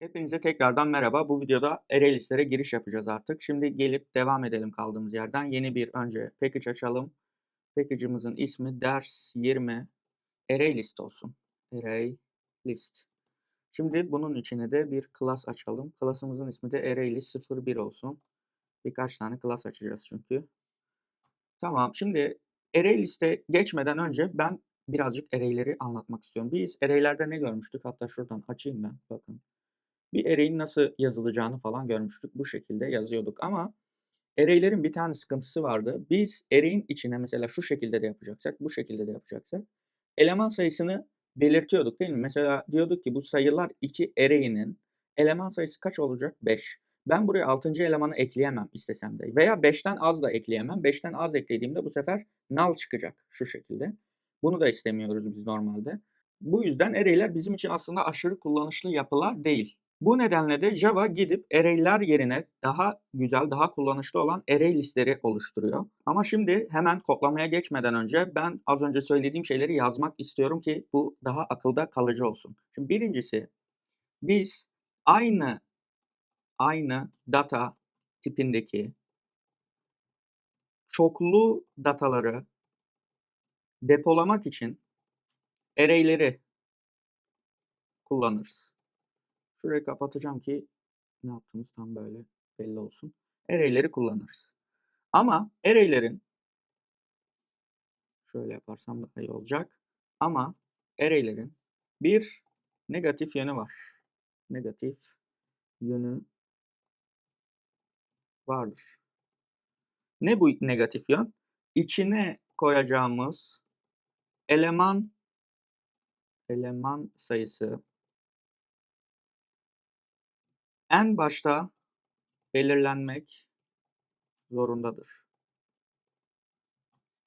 Hepinize tekrardan merhaba. Bu videoda array listelere giriş yapacağız artık. Şimdi gelip devam edelim kaldığımız yerden. Yeni bir önce package açalım. Package'ımızın ismi ders 20 array list olsun. Array list. Şimdi bunun içine de bir class açalım. Class'ımızın ismi de array list 01 olsun. Birkaç tane class açacağız çünkü. Tamam. Şimdi array liste geçmeden önce ben birazcık array'leri anlatmak istiyorum. Biz array'lerde ne görmüştük? Hatta şuradan açayım ben. Bakın. Bir array'in nasıl yazılacağını falan görmüştük. Bu şekilde yazıyorduk ama array'lerin bir tane sıkıntısı vardı. Biz array'in içine mesela şu şekilde de yapacaksak, bu şekilde de yapacaksak eleman sayısını belirtiyorduk değil mi? Mesela diyorduk ki bu sayılar 2 array'inin eleman sayısı kaç olacak? 5. Ben buraya 6. elemanı ekleyemem istesem de. Veya 5'ten az da ekleyemem. 5'ten az eklediğimde bu sefer null çıkacak şu şekilde. Bunu da istemiyoruz biz normalde. Bu yüzden array'ler bizim için aslında aşırı kullanışlı yapılar değil. Bu nedenle de Java gidip array'ler yerine daha güzel, daha kullanışlı olan array listleri oluşturuyor. Ama şimdi hemen kodlamaya geçmeden önce ben az önce söylediğim şeyleri yazmak istiyorum ki bu daha akılda kalıcı olsun. Şimdi birincisi biz aynı aynı data tipindeki çoklu dataları depolamak için array'leri kullanırız. Şurayı kapatacağım ki ne yaptığımız tam böyle belli olsun. Array'leri kullanırız. Ama array'lerin şöyle yaparsam daha iyi olacak. Ama array'lerin bir negatif yönü var. Negatif yönü vardır. Ne bu negatif yön? İçine koyacağımız eleman eleman sayısı en başta belirlenmek zorundadır.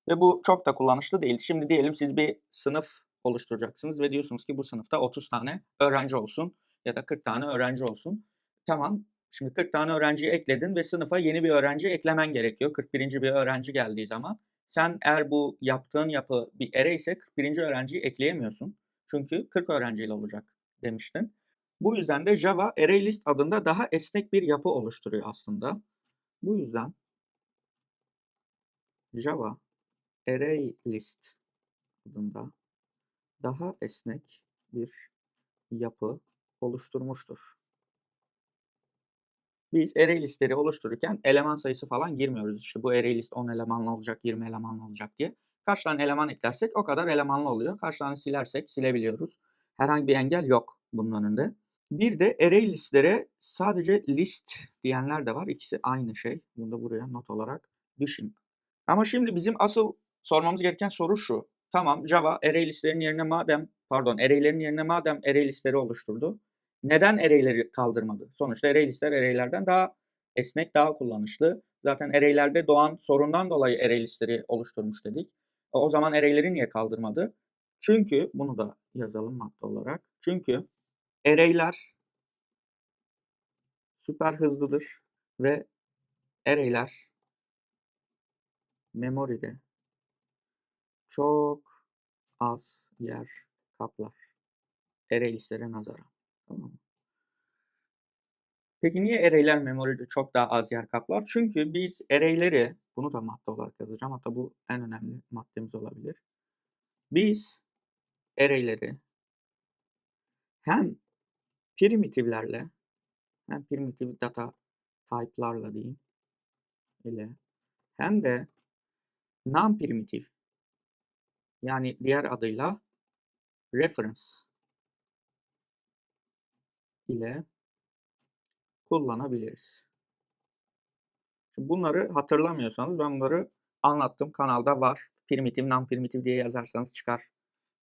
Ve bu çok da kullanışlı değil. Şimdi diyelim siz bir sınıf oluşturacaksınız ve diyorsunuz ki bu sınıfta 30 tane öğrenci olsun ya da 40 tane öğrenci olsun. Tamam. Şimdi 40 tane öğrenciyi ekledin ve sınıfa yeni bir öğrenci eklemen gerekiyor. 41. bir öğrenci geldiği zaman. Sen eğer bu yaptığın yapı bir array ise 41. öğrenciyi ekleyemiyorsun. Çünkü 40 öğrenciyle olacak demiştin. Bu yüzden de Java ArrayList adında daha esnek bir yapı oluşturuyor aslında. Bu yüzden Java ArrayList adında daha esnek bir yapı oluşturmuştur. Biz array listleri oluştururken eleman sayısı falan girmiyoruz. İşte bu array list 10 elemanlı olacak, 20 elemanlı olacak diye. Kaç tane eleman eklersek o kadar elemanlı oluyor. Kaç tane silersek silebiliyoruz. Herhangi bir engel yok bunun önünde. Bir de array listlere sadece list diyenler de var. İkisi aynı şey. Bunu da buraya not olarak düşün. Ama şimdi bizim asıl sormamız gereken soru şu. Tamam Java array listlerin yerine madem pardon array'lerin yerine madem array listleri oluşturdu. Neden array'leri kaldırmadı? Sonuçta array listler array'lerden daha esnek, daha kullanışlı. Zaten array'lerde doğan sorundan dolayı array listleri oluşturmuş dedik. O zaman array'leri niye kaldırmadı? Çünkü bunu da yazalım madde olarak. Çünkü array'ler süper hızlıdır ve array'ler memory'de çok az yer kaplar. Array listelere nazaran. Tamam mı? Peki niye array'ler memory'de çok daha az yer kaplar? Çünkü biz array'leri, bunu da madde olarak yazacağım. Hatta bu en önemli maddemiz olabilir. Biz array'leri hem primitiflerle hem primitive data type'larla diyeyim ile hem de non-primitif yani diğer adıyla reference ile kullanabiliriz. Şimdi bunları hatırlamıyorsanız ben bunları anlattım. Kanalda var. Primitif, non-primitif diye yazarsanız çıkar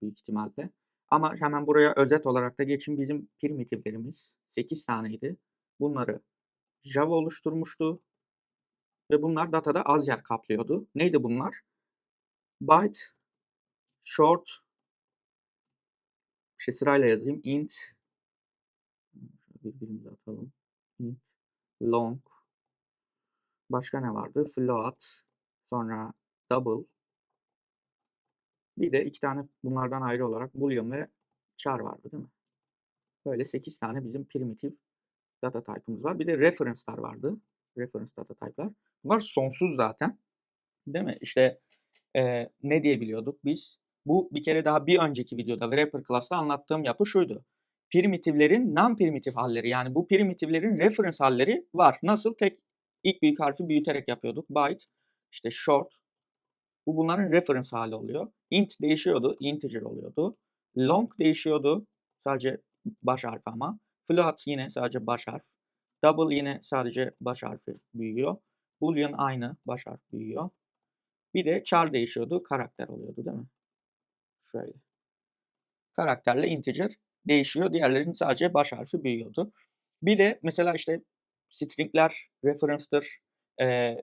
büyük ihtimalle. Ama hemen buraya özet olarak da geçin. Bizim primitiflerimiz 8 taneydi. Bunları Java oluşturmuştu. Ve bunlar datada az yer kaplıyordu. Neydi bunlar? Byte, short, işte sırayla yazayım. int, atalım. int, long, başka ne vardı? Float, sonra double, bir de iki tane bunlardan ayrı olarak boolean ve char vardı değil mi? Böyle 8 tane bizim primitive data type'ımız var. Bir de reference'lar vardı. Reference data type'lar. Bunlar sonsuz zaten. Değil mi? İşte eee, ne diyebiliyorduk biz? Bu bir kere daha bir önceki videoda wrapper class'ta anlattığım yapı şuydu. Primitivlerin non-primitive halleri yani bu primitivlerin reference halleri var. Nasıl? Tek ilk büyük harfi büyüterek yapıyorduk. Byte, işte short. Bu bunların reference hali oluyor. Int değişiyordu. Integer oluyordu. Long değişiyordu. Sadece baş harfi ama. Float yine sadece baş harf. Double yine sadece baş harfi büyüyor. Boolean aynı baş harf büyüyor. Bir de char değişiyordu. Karakter oluyordu değil mi? Şöyle. Karakterle integer değişiyor. Diğerlerinin sadece baş harfi büyüyordu. Bir de mesela işte stringler, reference'dır. Ee,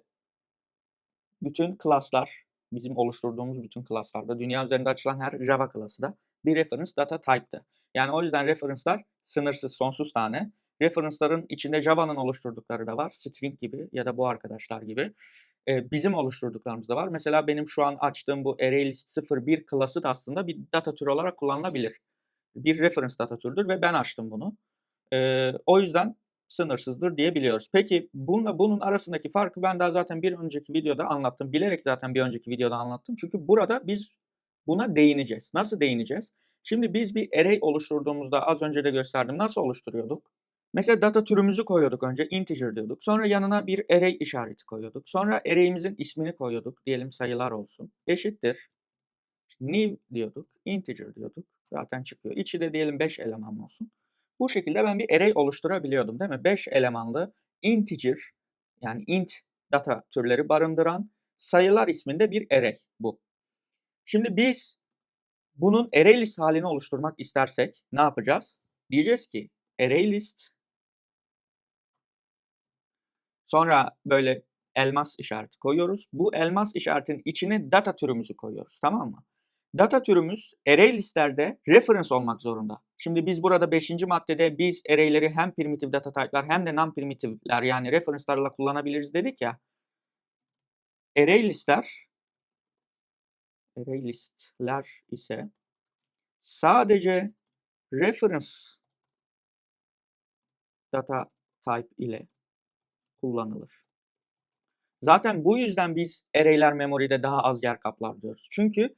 bütün class'lar, bizim oluşturduğumuz bütün class'larda, dünya üzerinde açılan her Java class'ı da bir reference data type'tı. Yani o yüzden reference'lar sınırsız, sonsuz tane. Reference'ların içinde Java'nın oluşturdukları da var. String gibi ya da bu arkadaşlar gibi. Ee, bizim oluşturduklarımız da var. Mesela benim şu an açtığım bu ArrayList 01 klası da aslında bir data türü olarak kullanılabilir. Bir reference data türüdür ve ben açtım bunu. Ee, o yüzden sınırsızdır diyebiliyoruz. Peki bununla bunun arasındaki farkı ben daha zaten bir önceki videoda anlattım. Bilerek zaten bir önceki videoda anlattım. Çünkü burada biz buna değineceğiz. Nasıl değineceğiz? Şimdi biz bir array oluşturduğumuzda az önce de gösterdim. Nasıl oluşturuyorduk? Mesela data türümüzü koyuyorduk önce integer diyorduk. Sonra yanına bir array işareti koyuyorduk. Sonra array'imizin ismini koyuyorduk. Diyelim sayılar olsun. Eşittir. New diyorduk. Integer diyorduk. Zaten çıkıyor. İçi de diyelim 5 elemanlı olsun. Bu şekilde ben bir array oluşturabiliyordum değil mi? 5 elemanlı integer yani int data türleri barındıran sayılar isminde bir array bu. Şimdi biz bunun array list halini oluşturmak istersek ne yapacağız? Diyeceğiz ki array list sonra böyle elmas işareti koyuyoruz. Bu elmas işaretinin içine data türümüzü koyuyoruz tamam mı? Data türümüz array listlerde reference olmak zorunda. Şimdi biz burada 5. maddede biz array'leri hem primitive data type'lar hem de non-primitive'ler yani reference'larla kullanabiliriz dedik ya. Array listler array listler ise sadece reference data type ile kullanılır. Zaten bu yüzden biz array'ler memory'de daha az yer kaplar diyoruz. Çünkü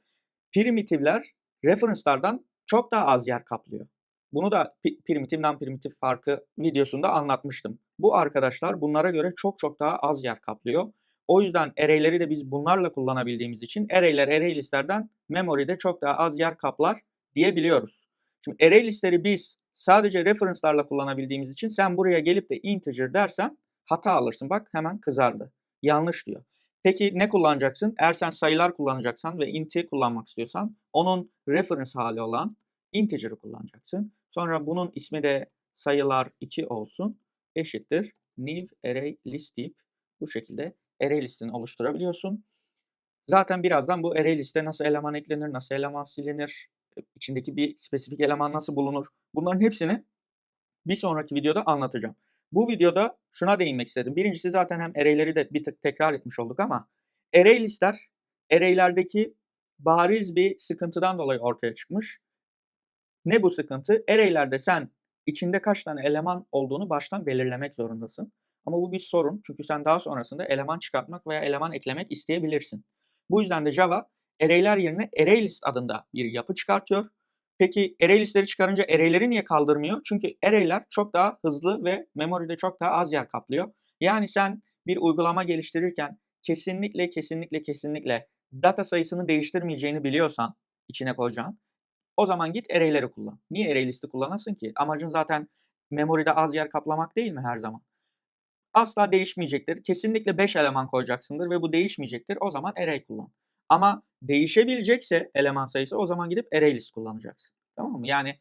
primitifler reference'lardan çok daha az yer kaplıyor. Bunu da primitif non-primitif farkı videosunda anlatmıştım. Bu arkadaşlar bunlara göre çok çok daha az yer kaplıyor. O yüzden array'leri de biz bunlarla kullanabildiğimiz için array'ler array listlerden memory'de çok daha az yer kaplar diyebiliyoruz. Şimdi array listleri biz sadece reference'larla kullanabildiğimiz için sen buraya gelip de integer dersen hata alırsın. Bak hemen kızardı. Yanlış diyor. Peki ne kullanacaksın? Eğer sen sayılar kullanacaksan ve int'i kullanmak istiyorsan onun reference hali olan integer'ı kullanacaksın. Sonra bunun ismi de sayılar 2 olsun. Eşittir new array list deyip bu şekilde array listini oluşturabiliyorsun. Zaten birazdan bu array liste nasıl eleman eklenir, nasıl eleman silinir, içindeki bir spesifik eleman nasıl bulunur bunların hepsini bir sonraki videoda anlatacağım. Bu videoda şuna değinmek istedim. Birincisi zaten hem array'leri de bir tık tekrar etmiş olduk ama array listler array'lerdeki bariz bir sıkıntıdan dolayı ortaya çıkmış. Ne bu sıkıntı? Array'lerde sen içinde kaç tane eleman olduğunu baştan belirlemek zorundasın. Ama bu bir sorun çünkü sen daha sonrasında eleman çıkartmak veya eleman eklemek isteyebilirsin. Bu yüzden de Java array'ler yerine ArrayList adında bir yapı çıkartıyor. Peki array listleri çıkarınca array'leri niye kaldırmıyor? Çünkü array'ler çok daha hızlı ve memory'de çok daha az yer kaplıyor. Yani sen bir uygulama geliştirirken kesinlikle kesinlikle kesinlikle data sayısını değiştirmeyeceğini biliyorsan içine koyacağın o zaman git array'leri kullan. Niye array listi kullanasın ki? Amacın zaten memory'de az yer kaplamak değil mi her zaman? Asla değişmeyecektir. Kesinlikle 5 eleman koyacaksındır ve bu değişmeyecektir. O zaman array kullan. Ama değişebilecekse eleman sayısı o zaman gidip array list kullanacaksın. Tamam mı? Yani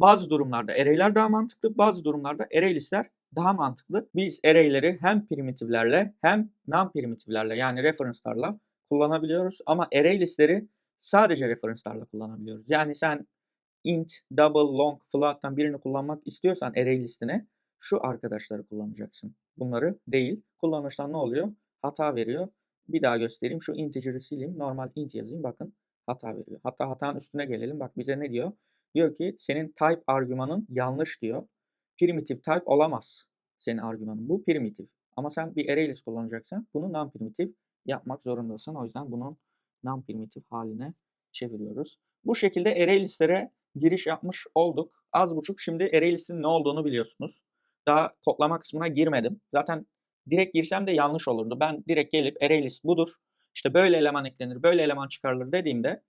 bazı durumlarda array'ler daha mantıklı, bazı durumlarda array listler daha mantıklı. Biz array'leri hem primitiflerle hem non-primitiflerle yani reference'larla kullanabiliyoruz. Ama array listleri sadece reference'larla kullanabiliyoruz. Yani sen int, double, long, float'tan birini kullanmak istiyorsan array listine şu arkadaşları kullanacaksın. Bunları değil. Kullanırsan ne oluyor? Hata veriyor. Bir daha göstereyim. Şu integer'ı sileyim. Normal int yazayım. Bakın hata veriyor. Hatta hatanın üstüne gelelim. Bak bize ne diyor? Diyor ki senin type argümanın yanlış diyor. Primitive type olamaz senin argümanın. Bu primitive. Ama sen bir array list kullanacaksan bunu non-primitive yapmak zorundasın. O yüzden bunun non-primitive haline çeviriyoruz. Bu şekilde array listlere giriş yapmış olduk. Az buçuk şimdi array listin ne olduğunu biliyorsunuz. Daha kodlama kısmına girmedim. Zaten direkt girsem de yanlış olurdu. Ben direkt gelip array list budur. İşte böyle eleman eklenir, böyle eleman çıkarılır dediğimde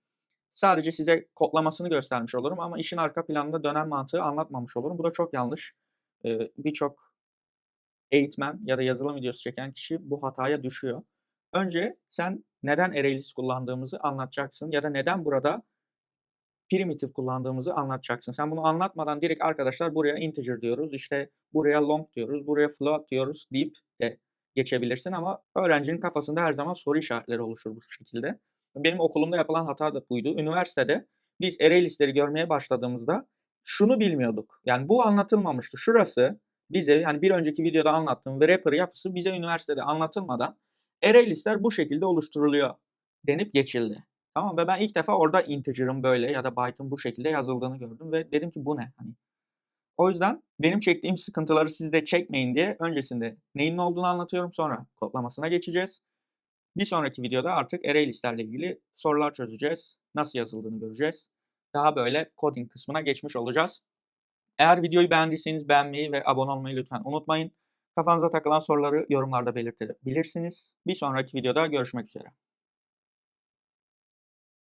sadece size kodlamasını göstermiş olurum ama işin arka planında dönen mantığı anlatmamış olurum. Bu da çok yanlış. Ee, Birçok eğitmen ya da yazılım videosu çeken kişi bu hataya düşüyor. Önce sen neden array kullandığımızı anlatacaksın ya da neden burada primitive kullandığımızı anlatacaksın. Sen bunu anlatmadan direkt arkadaşlar buraya integer diyoruz, işte buraya long diyoruz, buraya float diyoruz deyip de geçebilirsin ama öğrencinin kafasında her zaman soru işaretleri oluşur bu şekilde. Benim okulumda yapılan hata da buydu. Üniversitede biz array görmeye başladığımızda şunu bilmiyorduk. Yani bu anlatılmamıştı. Şurası bize yani bir önceki videoda anlattığım wrapper yapısı bize üniversitede anlatılmadan array listler bu şekilde oluşturuluyor denip geçildi. Tamam ve ben ilk defa orada integer'ın böyle ya da byte'ın bu şekilde yazıldığını gördüm ve dedim ki bu ne? Hani o yüzden benim çektiğim sıkıntıları siz de çekmeyin diye öncesinde neyin ne olduğunu anlatıyorum sonra kodlamasına geçeceğiz. Bir sonraki videoda artık array listlerle ilgili sorular çözeceğiz. Nasıl yazıldığını göreceğiz. Daha böyle coding kısmına geçmiş olacağız. Eğer videoyu beğendiyseniz beğenmeyi ve abone olmayı lütfen unutmayın. Kafanıza takılan soruları yorumlarda belirtebilirsiniz. Bir sonraki videoda görüşmek üzere.